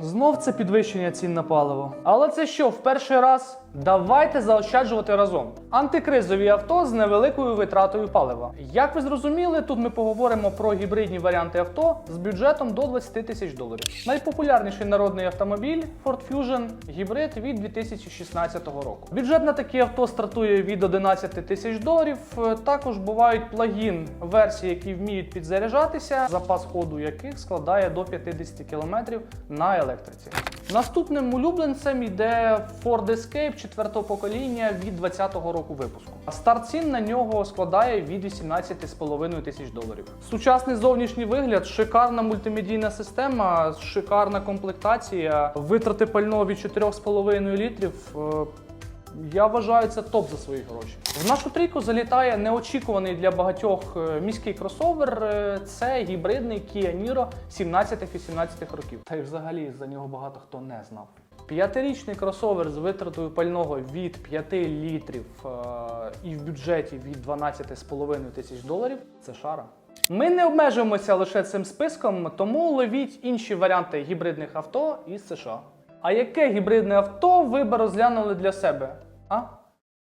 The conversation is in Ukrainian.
Знов це підвищення цін на паливо. Але це що, в перший раз? Давайте заощаджувати разом. Антикризові авто з невеликою витратою палива. Як ви зрозуміли, тут ми поговоримо про гібридні варіанти авто з бюджетом до 20 тисяч доларів. Найпопулярніший народний автомобіль Ford Fusion гібрид від 2016 року. Бюджет на такі авто стартує від 11 тисяч доларів. Е, Також бувають плагін версії, які вміють підзаряджатися, запас ходу яких складає до 50 км на електриці. Наступним улюбленцем йде Ford Escape четвертого покоління від 2020 року випуску. А Старт цін на нього складає від 18,5 тисяч доларів. Сучасний зовнішній вигляд, шикарна мультимедійна система, шикарна комплектація, витрати пального від 4,5 літрів. Я вважаю це топ за свої гроші. В нашу трійку залітає неочікуваний для багатьох е, міський кросовер. Е, Це гібридний Kia Niro 17-18 років. Та й взагалі за нього багато хто не знав. П'ятирічний кросовер з витратою пального від 5 літрів е, і в бюджеті від 12,5 тисяч доларів це шара. Ми не обмежуємося лише цим списком, тому ловіть інші варіанти гібридних авто із США. А яке гібридне авто ви би розглянули для себе? А?